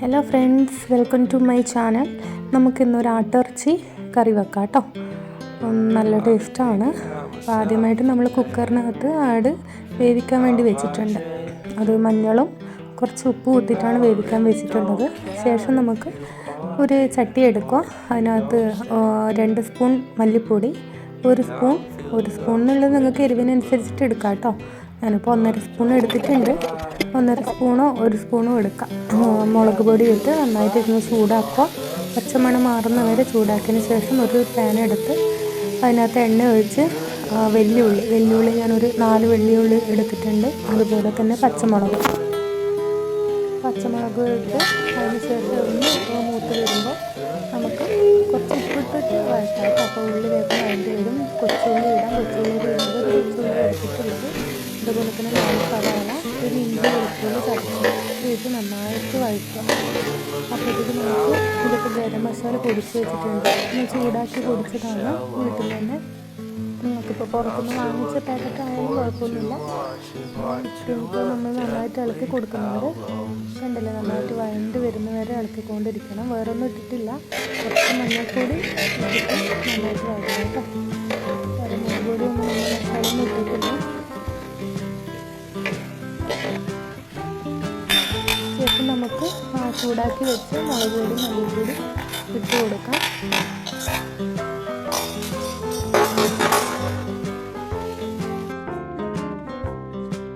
Hello friends welcome to my channel നമുക്കിന്നൊരു ആട്ടിറച്ചി കറി വെക്കാം കേട്ടോ. നല്ല ടേസ്റ്റാണ് അപ്പോൾ ആദ്യമായിട്ട് നമ്മൾ കുക്കറിനകത്ത് ആട് വേവിക്കാൻ വേണ്ടി വെച്ചിട്ടുണ്ട്. അത് മഞ്ഞളും കുറച്ച് ഉപ്പ് കൂട്ടിയിട്ടാണ് വേവിക്കാൻ വെച്ചിട്ടുള്ളത്. ശേഷം നമുക്ക് ഒരു ചട്ടി എടുക്കുക അതിനകത്ത് രണ്ട് സ്പൂൺ മല്ലിപ്പൊടി ഒരു സ്പൂൺ ഒരു സ്പൂണിനുള്ളത് നിങ്ങൾക്ക് എരിവിനനുസരിച്ചിട്ട് എടുക്കാം കേട്ടോ. ഞാനിപ്പോൾ ഒന്നര സ്പൂൺ എടുത്തിട്ടുണ്ട്. ഒന്നര സ്പൂണോ ഒരു സ്പൂണോ എടുക്കാം. മുളക് പൊടി ഇട്ട് നന്നായിട്ട് ഇരുന്ന് ചൂടാക്കുക. പച്ചമണം മാറുന്ന വരെ ചൂടാക്കിയതിന് ശേഷം ഒരു പാൻ എടുത്ത് അതിനകത്ത് എണ്ണ ഒഴിച്ച് വെല്ലുള്ളി വെല്ലുള്ളി ഞാനൊരു നാല് വെള്ളിയുള്ളി എടുത്തിട്ടുണ്ട്. അതുപോലെ തന്നെ പച്ചമുളക്. പച്ചമുളക് ഇട്ട് അതിന് ശേഷം ഒന്ന് മൂത്ത് വരുമ്പോൾ നമുക്ക് കുറച്ച് ഉപ്പിട്ടിട്ട് വഴറ്റാം. അപ്പോൾ ഉള്ളി വേഗം അതിന്റെ വരും. കൊച്ചുള്ളി ഇടാം. കൊച്ചുള്ളി ഇടുന്നത് കൊച്ചുള്ളി എടുത്തിട്ടുള്ളത് അതുപോലെ തന്നെ നാല് സവാള ഒരു ഇഞ്ചി വെളുത്തുള്ളി ചതച്ച് ഇത് നന്നായിട്ട് വഴിക്കാം അപ്പോഴത്തേക്ക് നമുക്ക് ഇതൊക്കെ ഗരം മസാല പൊടിച്ച് വെച്ചിട്ടുണ്ട് ഞാൻ ചൂടാക്കി പൊടിച്ചതാണ് വീട്ടിൽ തന്നെ നമുക്കിപ്പോൾ പുറത്തുനിന്ന് വാങ്ങിച്ച പാക്കറ്റ് ആയാലും കുഴപ്പമൊന്നുമില്ല ഇപ്പോൾ നമ്മൾ നന്നായിട്ട് ഇളക്കി കൊടുക്കുന്നുണ്ട് കണ്ടില്ലേ നന്നായിട്ട് വഴണ്ട് വരുന്ന വരെ ഇളക്കിക്കൊണ്ടിരിക്കണം വേറൊന്നും ഇട്ടിട്ടില്ല കുറച്ച് മഞ്ഞൾപ്പൊടി ഇട്ടിട്ട് നന്നായിട്ട് വഴറ്റണം കേട്ടോ ചൂടാക്കി വെച്ച് മുളക് പൊടി മല്ലിപ്പൊടി ഇട്ട് കൊടുക്കാം.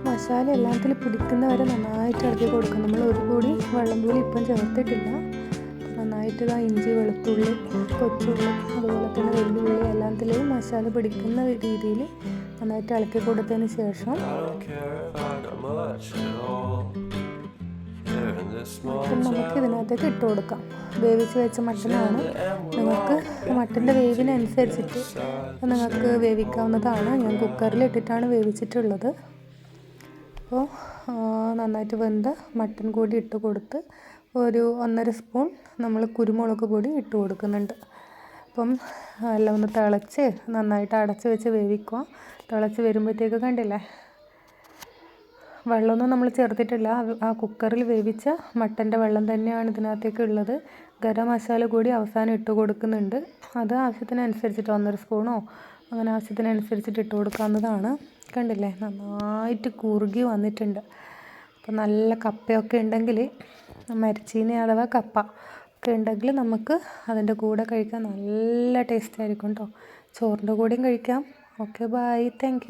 മസാല എല്ലാത്തിലും പിടിക്കുന്ന വരെ നന്നായിട്ട് ഇളക്കി കൊടുക്കാം നമ്മൾ ഒരു പൊടി വെള്ളം പൊടി ഇപ്പം ചേർത്തിട്ടില്ല. നന്നായിട്ട് ഇതാ ഇഞ്ചി വെളുത്തുള്ളി കൊച്ചുള്ളി അതുപോലെ തന്നെ വെല്ലുള്ളി എല്ലാത്തിലും മസാല പിടിക്കുന്ന രീതിയിൽ നന്നായിട്ട് ഇളക്കി കൊടുത്തതിന് ശേഷം അപ്പം നമുക്ക് ഇതിനകത്തേക്ക് ഇട്ട് കൊടുക്കാം. വേവിച്ച് വെച്ച മട്ടനാണ്. നിങ്ങൾക്ക് മട്ടന്റെ വേവിനനുസരിച്ചിട്ട് നിങ്ങൾക്ക് വേവിക്കാവുന്നതാണ്. ഞാൻ കുക്കറിൽ ഇട്ടിട്ടാണ് വേവിച്ചിട്ടുള്ളത്. അപ്പോൾ നന്നായിട്ട് വെന്ത മട്ടൻ കൂടി ഇട്ട് കൊടുത്ത് ഒരു ഒന്നര സ്പൂൺ നമ്മൾ കുരുമുളക് പൊടി ഇട്ട് കൊടുക്കുന്നുണ്ട്. അപ്പം എല്ലാം ഒന്ന് തിളച്ച് നന്നായിട്ട് അടച്ച് വെച്ച് വേവിക്കുക തിളച്ച് വരുമ്പോഴത്തേക്ക് കണ്ടില്ലേ വെള്ളമൊന്നും നമ്മൾ ചേർത്തിട്ടില്ല. ആ കുക്കറിൽ വേവിച്ച മട്ടന്റെ വെള്ളം തന്നെയാണ് ഇതിനകത്തേക്ക് ഉള്ളത്. ഗരം മസാല കൂടി അവസാനം ഇട്ട് കൊടുക്കുന്നുണ്ട്. അത് ആവശ്യത്തിനനുസരിച്ചിട്ട് ഒന്നര സ്പൂണോ അങ്ങനെ ആവശ്യത്തിനനുസരിച്ചിട്ട് ഇട്ട് കൊടുക്കാവുന്നതാണ്. കണ്ടില്ലേ? നന്നായിട്ട് കുറുകി വന്നിട്ടുണ്ട്. അപ്പോൾ നല്ല കപ്പയൊക്കെ ഉണ്ടെങ്കിൽ മരിച്ചീനി അഥവാ കപ്പ ഒക്കെ ഉണ്ടെങ്കിൽ നമുക്ക് അതിന്റെ കൂടെ കഴിക്കാൻ നല്ല ടേസ്റ്റ് ആയിരിക്കും കേട്ടോ ചോറിന്റെ കൂടെയും കഴിക്കാം. Okay bye. താങ്ക്